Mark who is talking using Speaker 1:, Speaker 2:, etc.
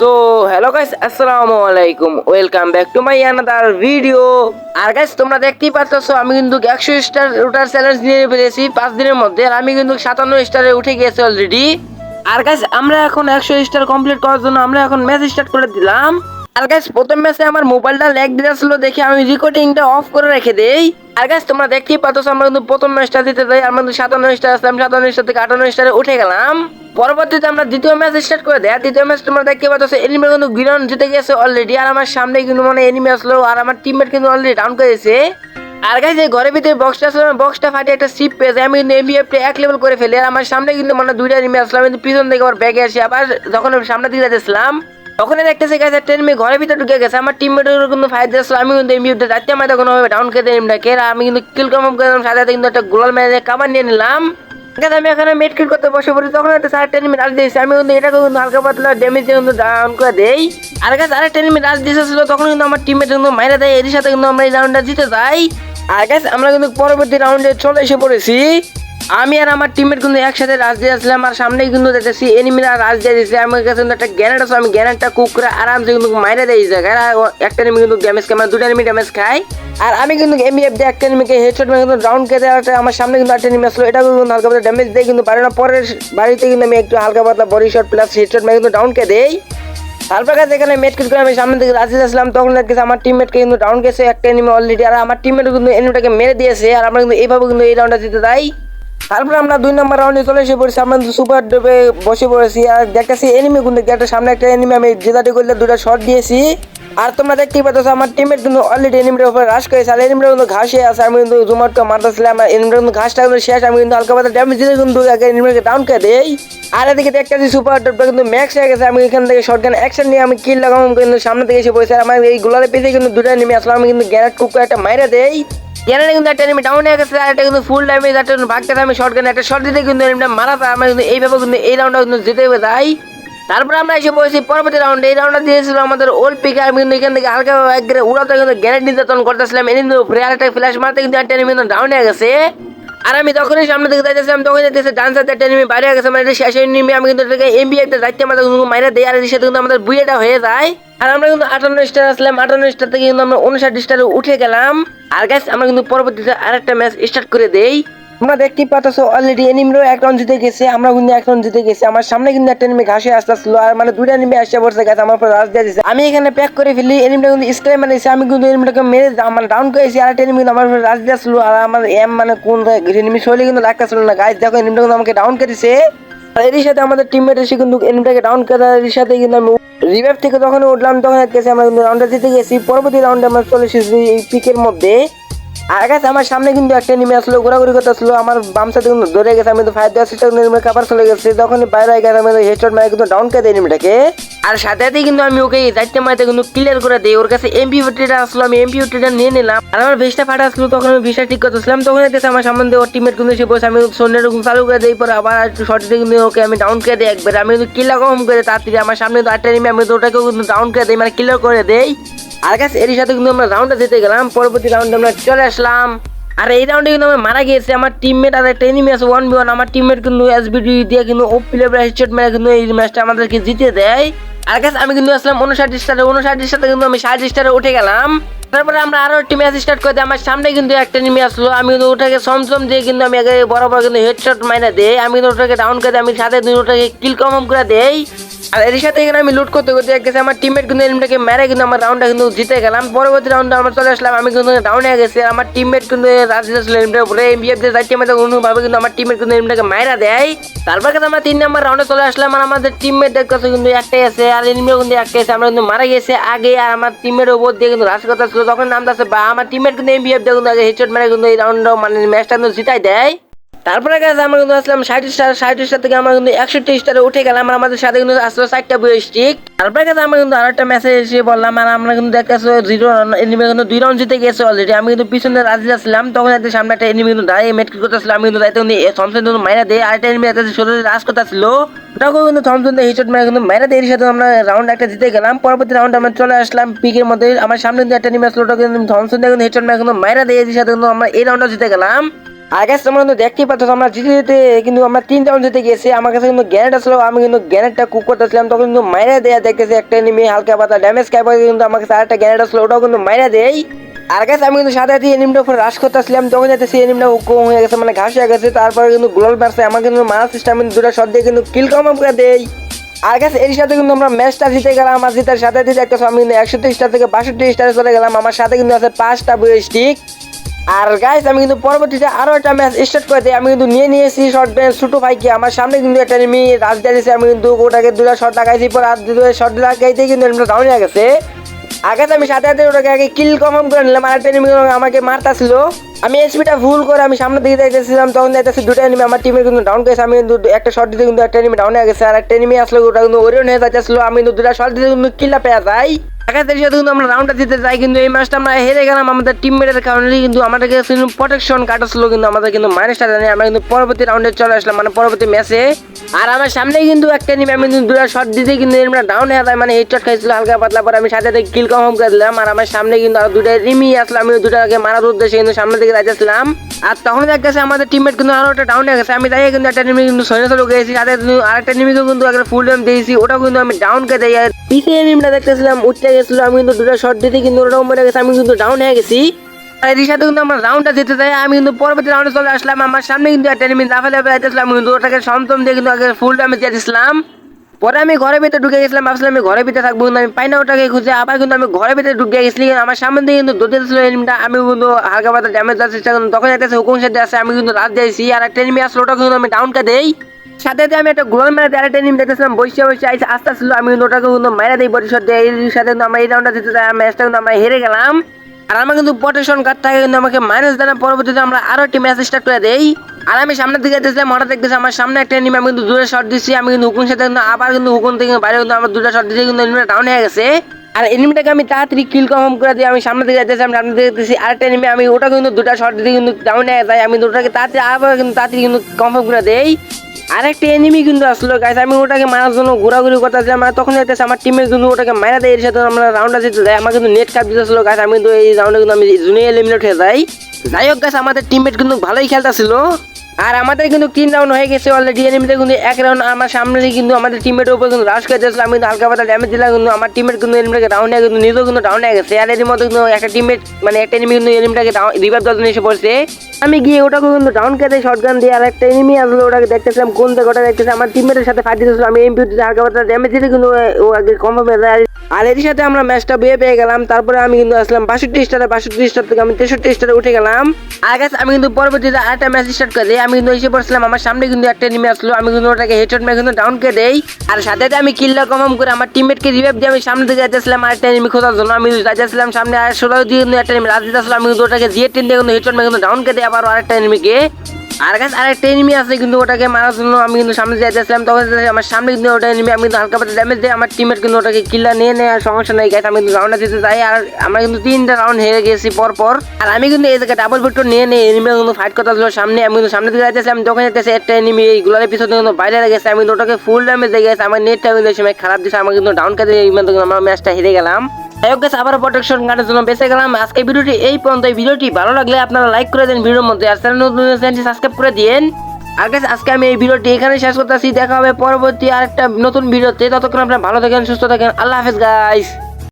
Speaker 1: So hello guys আসসালামু আলাইকুম welcome back to my another video R guys তোমরা দেখতেই পাচ্ছো আমি কিন্তু একশো স্টার ওটার চ্যালেঞ্জ নিয়ে ফেলেছি পাঁচ দিনের মধ্যে। আর আমি কিন্তু সাতান্ন স্টারে উঠে গিয়েছি অলরেডি আর গাইস আমরা এখন একশো স্টার কমপ্লিট করার জন্য আমরা এখন ম্যাচ স্টার্ট করে দিলাম। আর গাইস প্রথম ম্যাচে আমার মোবাইলটা ল্যাগ দিয়েছিল দেখে আমি রেকর্ডিংটা অফ করে রেখে দেই। আর গাইস তোমরা দেখতেই পাচ্ছ আমরা কিন্তু প্রথম ম্যাচটা দিতে যাই, আমরা কিন্তু সাতান্ন স্টার আসলাম, সাতান্ন স্টার থেকে আটান্ন স্টারে উঠে গেলাম। পরবর্তীতে আমরা দ্বিতীয় ম্যাচ স্টার্ট করে দেয় দ্বিতীয় ম্যাচ তোমরা দেখতে পাচ্ছ এনিমি কিন্তু গ্রাউন্ড জিতে গেছে অলরেডি আর আমার সামনে কিন্তু মানে এনিমি আসলো, আর আমার টিমমেট কিন্তু অলরেডি ডাউন করেছে আর গাইস এই ঘরের ভিতরে বক্সটা আসলে বক্সটা ফাটিয়ে একটা সিপ পেয়েছে আমি কিন্তু এমবিএফটা এক লেভেল করে ফেলি, আর আমার সামনে কিন্তু মানে দুইটা এনিমি আসলাম কিন্তু পিছন থেকে আবার ব্যাগে আসে, আবার যখন সামনে দিকে যাচ্ছিলাম তখনই দেখতেছি গাইস একটা এনিমি ঘরের ভিতরে ঢুকে গেছে। আমার টিমমেটের কিন্তু ফাইট দিয়েছিল আমি কিন্তু এমবিএফটা যাইতে আমার তখন ডাউন করে দিই এমটাকে আর আমি কিন্তু কিল কনফার্ম করে দিলাম, সাথে কিন্তু একটা গোলাল মেরে কাবার নিয়ে নিলাম। ঠিক আমি এখানে মেট কিল করতে বসে পড়ি তখন একটা সাড়ে মিনিট রাজ দিয়েছি। আমি কিন্তু এটাকে কিন্তু হালকা পাতলা ড্যামেজ কিন্তু ডাউন করে দেই। আর কাছে আরেক মিনিট রাজ দিয়েছিল, তখন কিন্তু আমার টিমমেট কিন্তু মাইরা দেয় এর সাথে কিন্তু আমরা এই রাউন্ডটা জিতে যাই। আর গাছ আমরা কিন্তু পরবর্তী রাউন্ডে চলে এসে পড়েছি। আমি আর আমার টিমের কিন্তু একসাথে রাজ দিয়ে আসলাম, আর সামনেই কিন্তু দেখতেছি এনিমিরা রাজ দিয়ে দিয়েছে আমার কাছে কিন্তু একটা গ্যানেট আছে, আমি গ্যানেটটা কুক করে আরামসে কিন্তু মাইরা দেয় জায়গায়। একটা এনিমি কিন্তু ড্যামেজ খায় মানে দুটো এনিমি ড্যামেজ খায়। আর আমি কিন্তু এমবিএফ দিয়ে একটা এনিমিকে হেডশট মেরে কিন্তু রাউন্ড খেতে আমার সামনে কিন্তু একটা এনিমি আসলো। এটা কিন্তু হালকা পাতলা ড্যামেজ দেয়, কিন্তু পারে না। পরের বাড়িতে কিন্তু আমি একটু হালকা পাতলা বডি শট প্লাস হেডশট মেরে কিন্তু ডাউন কে দেই। তারপর কাছে এখানে মেট কিট করে আমি সামনে দিকে রাজি আসলাম। তখন দেখতেছি আমার টিমমেটকে কিন্তু ডাউন গেছে, একটা এনিমি অলরেডি আর আমার টিমমেট কিন্তু এনিমিটাকে মেরে দিয়েছে। আর আমরা কিন্তু এইভাবে কিন্তু এই রাউন্ডটা জিতে যাই। তারপরে আমরা দুই নম্বর রাউন্ডে চলে এসে পড়েছি, আমরা সুপার ডোবে বসে পড়েছি, আর দেখতেছি এনিমি কিন্তু একটা সামনে একটা এনিমি আমি জেতাটি করলে দুটো শট দিয়েছি। আর তোমরা দেখতেই পাচ্ছ, আমার টিমের কিন্তু অলরেডি এনিমিটার উপরে রাশ করেছে, আর এনিমিটা কিন্তু ঘাসে আছে, আমি কিন্তু জুমারটা মারতেছিলাম আর এনিমিটা কিন্তু ঘাসটা কিন্তু শেষ, আমি কিন্তু হালকা পাতা ড্যামেজ দিয়ে কিন্তু আগে এনিমিটাকে ডাউন করে দেই। আর এদিকে দেখতেছি সুপার ডোবটা কিন্তু ম্যাক্স হয়ে গেছে, আমি এখান থেকে শর্ট গান অ্যাকশন নিয়ে আমি কিল লাগাম কিন্তু সামনে থেকে এসে পড়েছি, আর আমার এই গোলারের পেছনে কিন্তু দুটো এনিমি আসলে আমি কিন্তু গ্যারেট কুক একটা মাইরে দেই। গ্যারেটে কিন্তু একটা এনিমি ডাউন গেছে, আর একটা কিন্তু ফুল ড্যামেজ একটা ভাগতে আমি শর্ট গান একটা শর্ট দিতে কিন্তু এনিমিটা মারা যায়। আমরা কিন্তু এইভাবে কিন্তু এই রাউন্ডটা কিন্তু জিতে যাই। তারপর আমরা এসে পড়েছি পরবর্তী রাউন্ডে এই রাউন্ডটা দিয়েছিল আমাদের ওল্ড পিকে আমি কিন্তু এখান থেকে হালকা একবারে উড়াতে কিন্তু গ্যারেট নির্যাতন করতেছিলাম। এনে ফ্রেয়ার একটা ফ্ল্যাশ মারতে কিন্তু একটা এনিমি ডাউন ডাউনে গেছে। আর আমি তখনই সামনে থেকে আমি তখন দেখতেছি ডান্স সাথে একটা এনিমি বাইরে গেছে মানে শেষ এনিমি আমি কিন্তু এটাকে এমবি একটা দায়িত্ব আমাদের মাইরা দেয় আর সেটা কিন্তু আমাদের বুয়েটা হয়ে যায়। আর আমরা কিন্তু আটান্ন স্টার আসলাম, আটান্ন স্টার থেকে কিন্তু আমরা উনষাট স্টারে উঠে গেলাম। আর গাছ আমরা কিন্তু পরবর্তীতে আরেকটা ম্যাচ স্টার্ট করে দেই। তোমরা দেখতেই পাচ্ছ অলরেডি এনিমিরও এক রাউন্ড জিতে গেছে, আমরা কিন্তু এক রাউন্ড জিতে গেছি। আমার সামনে কিন্তু একটা এনিমি ঘাসে আসতে আসলো, আর মানে দুইটা এনিমি আসছে পড়ছে গেছে আমার উপর রাজ দিয়ে দিচ্ছে আমি এখানে প্যাক করে ফেলি এনিমিটা কিন্তু স্ক্রাই মারিয়েছি আমি কিন্তু এনিমিটাকে মেরে মানে ডাউন করেছি আর একটা এনিমি আমার উপর রাজ দিয়ে আসলো, আর আমার এম মানে কোন এনিমি শৈলী কিন্তু লাগতেছিল না গাছ দেখো এনিমিটা কিন্তু আমাকে ডাউন করেছে আর এর সাথে আমাদের টিমমেট এসে কিন্তু এনিমিটাকে ডাউন করে এর সাথে কিন্তু আমি রিভাইভ থেকে যখন উঠলাম তখন গেছে আমরা কিন্তু রাউন্ডে জিতে গেছি। পরবর্তী রাউন্ডে আমরা চলে এসেছি এই পিকের মধ্যে। আর গাছ আমার সামনে কিন্তু একটা নেমে আসলো, ঘোরাঘুরি করতে আসলো আমার বাম সাথে কিন্তু ধরে গেছে, আমি তো ফায়ার দেওয়ার চেষ্টা নেমে কাবার চলে গেছে, যখনই বাইরে গেছে, আমি হেডশট মারে কিন্তু ডাউন দিই নেমেটাকে আর সাথে সাথে কিন্তু আমি ওকে দায়িত্ব মাইতে কিন্তু ক্লিয়ার করে দিই, ওর কাছে এমপি ফিফটিটা আসলো, আমি এমপি ফিফটিটা নিয়ে নিলাম। আর আমার ভিসটা ফাটা আসলো, তখন আমি ভিসটা ঠিক করতেছিলাম, তখন দেখতেছি আমার সামনে ওর টিমের কিন্তু এসে বসে আমি সন্ধ্যের চালু করে দিই, পরে আবার একটু শর্ট দিয়ে কিন্তু ওকে আমি ডাউন করে দিই একবার। আমি কিন্তু কিলা কম করে তাড়াতাড়ি, আমার সামনে তো আটটা নেমে আমি তো ওটাকেও কিন্তু ডাউন করে দিই মানে ক্লিয়ার করে দেই। আর কাছে এর সাথে কিন্তু আমরা রাউন্ডে জিতে গেলাম, পরবর্তী রাউন্ডে আমরা চলে আসলাম। আর এই রাউন্ডে কিন্তু আমরা মারা গিয়েছি। আমার টিমমেট আর একটা এনিমি আছে ওয়ান বি ওয়ান আমার টিমমেট কিন্তু এসবিডি দিয়ে কিন্তু ও প্লেয়ার হেডশট মেরে কিন্তু এই ম্যাচটা আমাদেরকে জিতে দেয়। আর কাছে আমি কিন্তু আসলাম উনষাট স্টারে উনষাট স্টারে কিন্তু আমি ষাট স্টারে উঠে গেলাম। তারপরে আমরা আরও একটি ম্যাচ স্টার্ট করে দিই। আমার সামনে কিন্তু একটা নেমে আসলো। আমি কিন্তু ওটাকে সমসম দিয়ে কিন্তু আমি আগে বরাবর কিন্তু হেডশট মাইনা দেই। আমি কিন্তু ওটাকে ডাউন করে দিই। আমি সাথে দিন ওটাকে কিল কম করে দেই। আর এর সাথে এখানে আমি লুট করতে করতে গেছে, আমার টিমমেট কিন্তু এনিমিটাকে মেরে কিন্তু আমার রাউন্ডটা কিন্তু জিতে গেলাম পরবর্তী রাউন্ডে আমরা চলে আসলাম, আমি কিন্তু হয়ে গেছি। আমার টিমমেট কিন্তু রাজি আসলে এনিমিটার উপরে এমবিএফ দিয়ে কোনোভাবে কিন্তু আমার টিমমেট কিন্তু এনিমিটাকে মাইরা দেয়। তারপর কিন্তু আমরা তিন নম্বর রাউন্ডে চলে আসলাম, আর আমাদের টিমমেট কাছে কিন্তু একটাই আছে, আর এনিমিও কিন্তু একটাই আছে, আমরা কিন্তু মারা গেছে আগে, আর আমার টিমের উপর দিয়ে কিন্তু রাশ কথা ছিল, তখন নামটা আছে বা আমার টিমমেট কিন্তু এমবিএফ দিয়ে কিন্তু আগে হেডশট মেরে কিন্তু এই রাউন্ডটা মানে ম্যাচটা কিন্তু জিতাই দেয়। তারপরে গেছে আমরা কিন্তু আসলাম ষাট স্টার ষাট স্টার থেকে আমরা কিন্তু একষট্টি স্টারে উঠে গেলাম আর আমাদের সাথে কিন্তু আসলো চারটা বই স্টিক তারপরে গেছে আমরা কিন্তু আরেকটা মেসেজ এসে বললাম আর আমরা কিন্তু দেখতেছি জিরো এনিমি কিন্তু দুই রাউন্ড জিতে গেছে অলরেডি আমি কিন্তু পিছনে রাজি আসলাম তখন একটা সামনে একটা এনিমি কিন্তু দাঁড়িয়ে মেটকি করতেছিল, আমি কিন্তু দায়িত্ব থমসন কিন্তু মাইরা দেয় আরেকটা এনিমি একটা শরীরে রাজ করতেছিল। ওটাকেও কিন্তু থমসন দিয়ে হিচট মেরে কিন্তু মাইরা দেয় সাথে আমরা রাউন্ড একটা জিতে গেলাম। পরবর্তী রাউন্ড আমরা চলে আসলাম পিকের মধ্যে। আমার সামনে কিন্তু একটা এনিমি আসলো ওটা কিন্তু থমসন দিয়ে কিন্তু হিচট মেরে কিন্তু মাইরা দেয় সাথে কিন্তু আমরা এই রাউন্ডটা জিতে গেলাম। আর গাছ তোমরা কিন্তু দেখতেই পাচ্ছ, আমরা জিতে যেতে কিন্তু আমরা তিন রাউন্ড জিতে গেছি আমার কাছে কিন্তু গ্যানেট আসলো, আমি কিন্তু গ্যানেটটা কুক করতেছিলাম, তখন কিন্তু মাইরা দেয়া দেখতেছি একটা এনিমি হালকা পাতা ড্যামেজ খাই কিন্তু আমার কাছে আরেকটা গ্যানেট আসলো, ওটাও কিন্তু মাইরা দেয় আর গাছ আমি কিন্তু সাথে সাথে এনিমটার উপর রাশ করতেছিলাম, তখন যাতে সেই এনিমটা কম হয়ে গেছে মানে ঘাস হয়ে গেছে, তারপরে কিন্তু গ্লোল মারছে আমার কিন্তু মারা সিস্টেম কিন্তু দুটো শট দিয়ে কিন্তু কিল কম করে দেয় আর গাছ এর সাথে কিন্তু আমরা ম্যাচটা জিতে গেলাম আমার জিতার সাথে সাথে একটা আমি কিন্তু একশো স্টার থেকে বাষট্টি স্টারে চলে গেলাম, আমার সাথে কিন্তু আছে পাঁচটা বুয়ে স্টিক আর গাইস আমি কিন্তু পরবর্তীতে আরও একটা ম্যাচ স্টার্ট করে দিই। আমি কিন্তু নিয়ে নিয়েছি শর্ট বেঞ্চ ছোট ভাইকে। আমার সামনে কিন্তু একটা এনিমি রাজ দিয়েছে আমি কিন্তু ওটাকে দুটা শর্ট লাগাইছি, পর আর দুটো শর্ট লাগাইতে কিন্তু এনিমিটা ডাউন হয়ে গেছে। আগে তো আমি সাথে সাথে ওটাকে আগে কিল কনফার্ম করে নিলাম। আর একটা এনিমি আমাকে মারতাছিল। আমি এসপিটা ভুল করে আমি সামনের দিকে যাইতেছিলাম। তখন যাইতেছি দুটো এনিমি আমার টিমের কিন্তু ডাউন গেছে। আমি কিন্তু একটা শট দিতে কিন্তু একটা এনিমি ডাউন হয়ে গেছে। আর একটা এনিমি আসলে, ওটা কিন্তু ওরিয়ন হয়ে যাইতেছিল। আমি কিন্তু দুটা শট দিতে কিন্তু কিল্লা পেয়ে যাই। আঘাতের সাথে কিন্তু আমরা রাউন্ডটা দিতে যাই, কিন্তু এই ম্যাচটা আমরা হেরে গেলাম আমাদের টিমমেটের কারণে কিন্তু আমাদের কাছে কিন্তু প্রোটেকশন কাটাছিল কিন্তু আমাদের কিন্তু মাইনাসটা জানি আমরা কিন্তু পরবর্তী রাউন্ডে চলে আসলাম মানে পরবর্তী ম্যাচে আর আমার সামনে কিন্তু একটা নিমে আমি কিন্তু দুটা শট দিতে কিন্তু এমনি ডাউন হয়ে যায় মানে হেডশট খাইছিল হালকা পাতলা, পরে আমি সাথে সাথে কিল কনফার্ম করে দিলাম। আর আমার সামনে কিন্তু আর দুটা রিমি আসলো আমি দুটাকে মারার উদ্দেশ্যে কিন্তু সামনের দিকে যাইতেছিলাম আর তখন দেখতেছে আমাদের টিমমেট কিন্তু আরও একটা ডাউন হয়ে গেছে, আমি তাই কিন্তু একটা নিমি কিন্তু সৈন্য চলে গেছি, সাথে আরেকটা নিমিকে কিন্তু একটা ফুল টাইম দিয়েছি, ওটাও কিন্তু আমি ডাউন কে আর পিছিয়ে নিমটা দেখতেছিলাম উঠতে গেছিল, আমি কিন্তু দুটো শট দিতে কিন্তু ওটাও মরে গেছে, আমি কিন্তু ডাউন হয়ে গেছি। আর এর সাথে কিন্তু আমরা রাউন্ডটা জিতে যাই আমি কিন্তু পরবর্তী রাউন্ডে চলে আসলাম, আমার সামনে কিন্তু একটা এনিমি লাফালে যাইতেছিলাম আমি কিন্তু ওটাকে সমতম দিয়ে কিন্তু আগে ফুল দিয়ে দিয়েছিলাম পরে আমি ঘরের ভিতরে ঢুকে গেছিলাম, ভাবছিলাম আমি ঘরের ভিতরে থাকব, কিন্তু আমি পাই না ওটাকে খুঁজে, আবার কিন্তু আমি ঘরের ভিতরে ঢুকে কিন্তু আমার সামনে দিয়ে কিন্তু দৌড়তে ছিল এনিমিটা আমি কিন্তু হালকা পাতা ড্যামেজ যাচ্ছে চেষ্টা করলাম তখন একটা হুকুম সাথে আছে, আমি কিন্তু রাত দিয়েছি, আর একটা এনিমি আসলো ওটা কিন্তু আমি ডাউনটা দেই। সাথে আমি একটা গ্লোল মেরে আরেকটা এনিমি দেখতেছিলাম বসে বসে আইসে আস্তে আসলো আমি ওটাকে কিন্তু মাইরা দিই বডি শট দিয়ে এর সাথে কিন্তু আমরা এই রাউন্ডটা জিতে ম্যাচটা কিন্তু আমরা হেরে গেলাম। আর আমার কিন্তু প্রোটেকশন কার্ড থাকে কিন্তু আমাকে মাইনাস দেওয়ার পরবর্তীতে আমরা আরও একটি ম্যাচ স্টার্ট করে দেই। আর আমি সামনের দিকে যেতেছিলাম হঠাৎ দেখতেছি আমার সামনে একটা এনিমি আমি কিন্তু দূরে শট দিচ্ছি আমি কিন্তু হুকুন সাথে কিন্তু আবার কিন্তু হুকুন থেকে বাইরে কিন্তু আমার দুটো শট দিচ্ছি কিন্তু এনিমিটা ডাউন হয়ে গেছে। আর এনিমিটাকে আমি তাড়াতাড়ি কিল কনফার্ম করে দিই, আমি সামনে দিকে যাইতেছি আমি সামনে দিকে দেখতেছি আরেকটা এনিমি আমি ওটা কিন্তু দুটা শট দিতে কিন্তু ডাউন হয়ে যায়, আমি দুটাকে তাড়াতাড়ি আবার কিন্তু তাড়াতাড়ি কিন্তু কনফার্ম করে দেই। আরেকটা এনিমি কিন্তু আসলো গাইস আমি ওটাকে মারার জন্য ঘোরাঘুরি করতেছিলাম আর তখন যেতেছে আমার টিমের কিন্তু ওটাকে মারা দেয়, এর সাথে আমরা রাউন্ড আছে যাই আমার কিন্তু নেট কাপ দিতেছিল গাইস আমি কিন্তু এই রাউন্ডে কিন্তু আমি জুনিয়র এলিমিনেট হয়ে যাই। যাই হোক গাছ আমাদের টিমমেট কিন্তু ভালোই খেলতেছিল। আর আমাদের কিন্তু তিন রাউন্ড হয়ে গেছে অলরেডি এনিমিতে কিন্তু এক রাউন্ড আমার সামনে কিন্তু আমাদের টিমমেটের উপর কিন্তু রাশ করে আমি কিন্তু হালকা পাতা ড্যামেজ দিলাম কিন্তু আমার টিমের কিন্তু এনিমিটাকে ডাউন হয়ে কিন্তু নিজেও কিন্তু ডাউন হয়ে গেছে। আর এর মধ্যে কিন্তু একটা টিমের মানে একটা এনিমি কিন্তু এনিমিটাকে দেওয়ার জন্য এসে পড়ছে। আমি গিয়ে ওটাকে কিন্তু ডাউন কেটে শটগান দিয়ে আর একটা এনিমি আসলো, ওটাকে দেখতেছিলাম, কোন থেকে ওটা দেখতেছি আমার টিমমেটের সাথে ফাইট দিতেছিল, আমি এমপি হালকা পাতা ড্যামেজ দিলে কিন্তু ও আগে কম আর এর সাথে আমরা ম্যাচটা বিয়ে পেয়ে গেলাম। তারপরে আমি কিন্তু আসলাম বাষট্টি স্টারে বাষট্টি স্টার থেকে আমি তেষট্টি স্টারে উঠে গেলাম। আর গাছ আমি কিন্তু পরবর্তীতে আরেকটা ম্যাচ স্টার্ট করে আমি কিন্তু এসে পড়ছিলাম, আমার সামনে কিন্তু একটা এনিমি আসলো। আমি কিন্তু ওটাকে হেডশট মেরে কিন্তু ডাউন করে দেই। আর সাথে সাথে আমি কিল্লা কমাম করে আমার টিমমেটকে রিভাইভ দিয়ে আমি সামনে দিকে যাইতেছিলাম আরেকটা এনিমি খোঁজার জন্য। আমি যাইতেছিলাম সামনে আর ষোলো দিয়ে কিন্তু একটা এনিমি রাজ দিতেছিলাম আমি কিন্তু ওটাকে জিয়ে টেন দিয়ে কিন্তু হেডশট মেরে কিন্তু ডাউন করে দিই আবার আরেকটা এনিমিকে আর গাছ, আর একটা এনিমি আছে কিন্তু ওটাকে মারার জন্য আমি কিন্তু সামনে যাইতেছিলাম তখন আমার সামনে কিন্তু ওটা এনিমি আমি কিন্তু হালকা পাতা ড্যামেজ দিই আমার টিমের কিন্তু ওটাকে কিল্লা নিয়ে নেয় আর সমস্যা নেই গাছ আমি কিন্তু রাউন্ডে দিতে যাই আর আমরা কিন্তু তিনটা রাউন্ড হেরে গেছি পর পর আর আমি কিন্তু এই জায়গায় ডাবল ভিক্টর নিয়ে নেই এনিমি কিন্তু ফাইট করতে ছিল সামনে, আমি কিন্তু সামনে দিকে যাইতেছিলাম তখন যাইতেছে একটা এনিমি এই গুলারের পিছনে কিন্তু বাইরে গেছে, আমি কিন্তু ওটাকে ফুল ড্যামেজ দিয়ে গেছে, আমার নেটটা কিন্তু সময় খারাপ দিছে আমার কিন্তু ডাউন কাজে এই মধ্যে আমরা ম্যাচটা হেরে গেলাম। যাই হোক আবার প্রোটেকশন গানের জন্য বেঁচে গেলাম। আজকে ভিডিওটি এই পর্যন্ত। ভিডিওটি ভালো লাগলে আপনারা লাইক করে দেন ভিডিওর মধ্যে। আর চ্যানেল নতুন চ্যানেলটি সাবস্ক্রাইব করে দিন আর গেছে আজকে আমি এই ভিডিওটি এখানে শেষ করতেছি। দেখা হবে পরবর্তী আরেকটা নতুন ভিডিওতে। ততক্ষণ আপনারা ভালো থাকেন, সুস্থ থাকেন। আল্লাহ হাফেজ গাইস